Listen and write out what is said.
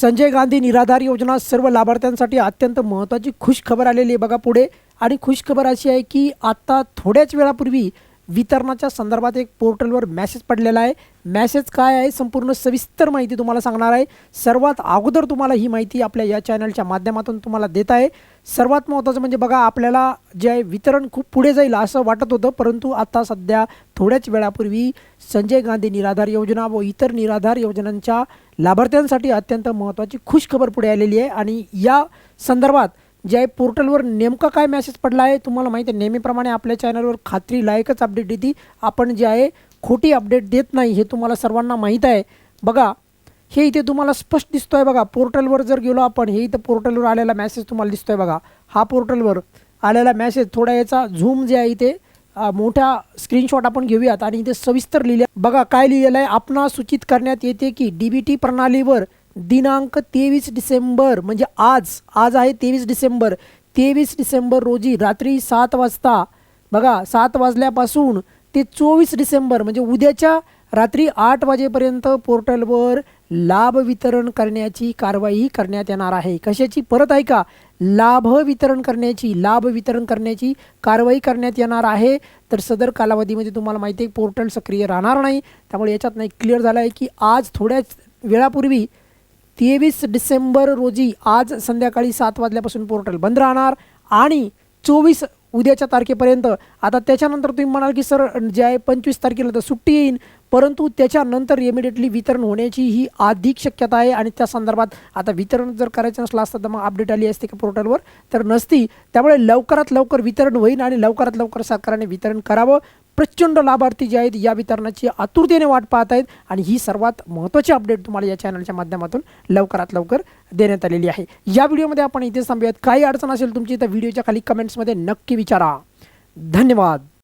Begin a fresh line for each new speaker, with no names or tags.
संजय गांधी निराधार योजना सर्व लाभार्थ्यांसाठी अत्यंत महत्त्वाची खुश खबर आलेली आहे. बघा पुढे. आणि खुश खबर अशी आहे की आता थोड्याच वेळापूर्वी वितरणाच्या संदर्भात एक पोर्टलवर मॅसेज पडलेला आहे. मॅसेज काय आहे? संपूर्ण सविस्तर माहिती तुम्हाला सांगणार आहे. सर्वात अगोदर तुम्हाला ही माहिती आपल्या या चॅनलच्या माध्यमातून तुम्हाला देत आहे. सर्वात महत्त्वाचं म्हणजे बघा आपल्याला जे आहे वितरण खूप पुढे जाईल असं वाटत होतं परंतु आता सध्या थोड्याच वेळापूर्वी संजय गांधी निराधार योजना व इतर निराधार योजनांच्या लाभार्थ्यांसाठी अत्यंत महत्त्वाची खुश खबर पुढे आलेली आहे. आणि या संदर्भात जे आहे पोर्टलवर नेमका काय मेसेज पडला आहे तुम्हाला माहिती आहे नेहमीप्रमाणे आपल्या चॅनलवर खात्री लायकच अपडेट देते. आपण जे आहे खोटी अपडेट देत नाही हे तुम्हाला सर्वांना माहीत आहे. बघा हे इथे तुम्हाला स्पष्ट दिसतोय बघा. पोर्टलवर जर गेलो आपण हे इथं पोर्टलवर आलेला मेसेज तुम्हाला दिसतोय बघा. हा पोर्टलवर आलेला मेसेज थोडा याचा झूम जे आहे इथे मोठा मोठ्या स्क्रीनशॉट आपण घेऊयात आणि इथे सविस्तर लिहिले बघा काय लिहिलेलं आहे? आपणा सूचित करण्यात येते की डी बी टी प्रणालीवर दिनांक तेवीस डिसेंबर म्हणजे आज आज आहे तेवीस डिसेंबर. तेवीस डिसेंबर रोजी रात्री सात वाजता बघा सात वाजल्यापासून ते चोवीस डिसेंबर म्हणजे उद्याच्या रात्री आठ वाजेपर्यंत पोर्टलवर लाभ वितरण करण्याची कारवाई करण्यात येणार आहे. कशाची? परत ऐका. लाभ वितरण करण्याची लाभ वितरण करण्याची कारवाई करण्यात येणार आहे. तर सदर कालावधीमध्ये तुम्हाला माहिती आहे पोर्टल सक्रिय राहणार नाही. त्यामुळे याच्यात नाही क्लिअर झालं आहे की आज थोड्याच वेळापूर्वी तेवीस डिसेंबर रोजी आज संध्याकाळी सात वाजल्यापासून पोर्टल बंद राहणार आणि चोवीस उद्याच्या तारखेपर्यंत आता त्याच्यानंतर तुम्ही म्हणाल की सर जे आहे पंचवीस तारखेला तर सुट्टी येईन. परंतु त्याच्यानंतर इमिडिएटली वितरण होण्याची ही अधिक शक्यता आहे आणि त्या संदर्भात आता वितरण जर करायचं नसलं असतं तर मग अपडेट आली असते का पोर्टलवर? तर नसती. त्यामुळे लवकरात लवकर वितरण होईल आणि लवकरात लवकर सरकारने वितरण करावं. प्रचंड लाभार्थी जे आहेत या वितरणाची आतुरतेने वाट पाहत आहेत आणि ही सर्वात महत्त्वाची अपडेट तुम्हाला या चॅनलच्या माध्यमातून लवकरात लवकर देण्यात आलेली आहे. या व्हिडिओमध्ये आपण इथे थांबूयात. काही अडचण असेल तुमची तर व्हिडिओच्या खाली कमेंट्समध्ये नक्की विचारा. धन्यवाद.